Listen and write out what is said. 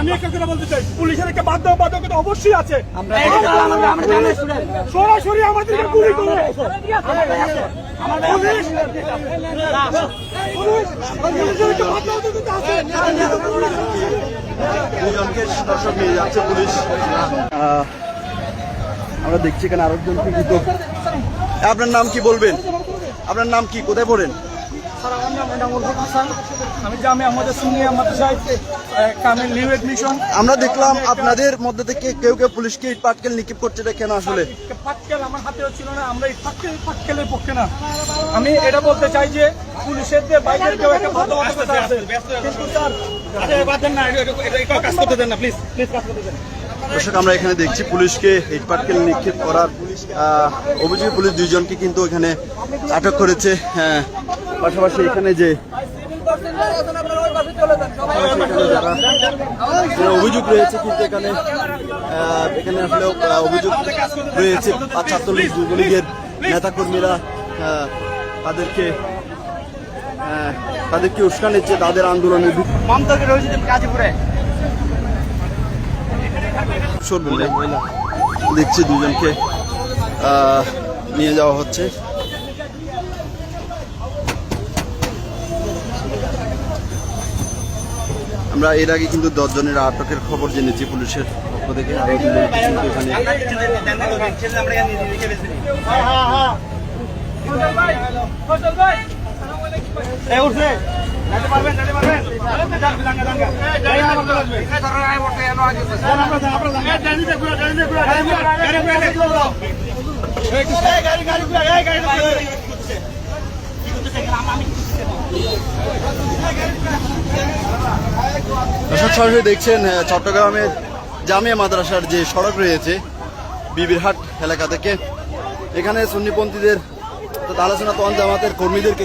আমি একটা কথা বলতে চাই পুলিশের একটা বাধ্য বাধ্যকতা অবশ্যই আছে সরাসরি আমাদেরকে গুলি করে আমরা দেখছি এখানে আরেকজনকে কিন্তু আপনার নাম কি বলবেন আপনার নাম কি কোথায় পড়েন স্যার, আমার নাম। আমি জামে আমাদের সুনিয়া মাদ্রাসায় কামেল নিউ এডমিশন আমরা দেখলাম আপনাদের মধ্যে থেকে কেউ কেউ পুলিশকে ইট পাটকেল নিক্ষেপ করছে এটা কেন আসলে। পাটকেল আমার হাতেও ছিল না আমরা এই পাটকেল পাটকেলের পক্ষে না। আমি এটা বলতে চাই যে পুলিশের যে বাইরের কেউ একটা বাধ্যবাধকতা আছে কিন্তু স্যার কাজ করতে দেন না প্লিজ প্লিজ কাজ করতে দেন। দর্শক আমরা এখানে দেখছি পুলিশকে ইট পাটকেল নিক্ষেপ করার অভিযোগে পুলিশ দুইজনকে কিন্তু এখানে আটক করেছে। হ্যাঁ পাশাপাশি এখানে যে অভিযোগ রয়েছে কিন্তু এখানে এখানে আসলে অভিযোগ রয়েছে ছাত্রলীগ যুবলীগের নেতাকর্মীরা তাদেরকে তাদেরকে উস্কানিচ্ছে তাদের আন্দোলনে মমতাকে রয়েছে দেখছি দুজনকে নিয়ে যাওয়া হচ্ছে। আমরা এর আগে কিন্তু দশ জনের আটকের খবর জেনেছি পুলিশের পক্ষ থেকে আরও কিন্তু এখানে সরাসরি দেখছেন চট্টগ্রামের জামিয়া মাদ্রাসার যে সড়ক রয়েছে, বিবিরহাট এলাকা থেকে। এখানে সুন্নিপন্থীদের আলোচনা তন জামাতের কর্মীদেরকে